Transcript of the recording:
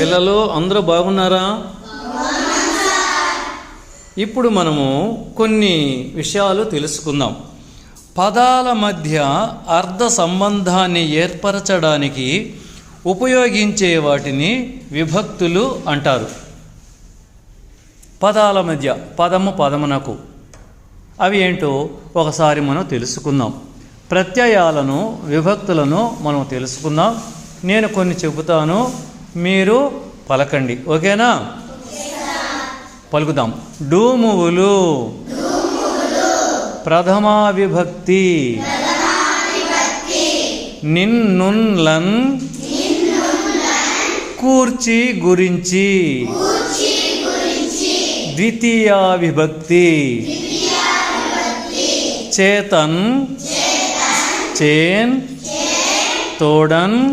పిల్లలు అందరూ బాగున్నారా? ఇప్పుడు మనము కొన్ని విషయాలు తెలుసుకుందాం. పదాల మధ్య అర్థ సంబంధాన్ని ఏర్పరచడానికి ఉపయోగించే వాటిని విభక్తులు అంటారు. పదాల మధ్య పదము పదమునకు. అవి ఏంటో ఒకసారి మనం తెలుసుకుందాం. ప్రత్యయాలను విభక్తులను మనం తెలుసుకుందాం. నేను కొన్ని చెబుతాను. మీరు పలకండి. ఓకేనా? పలుకుదాం. డూమువులు. ప్రథమా విభక్తి. నిన్నున్లన్. కూర్చి గురించి. ద్వితీయా విభక్తి. చేతన్. చేన్. తోడన్.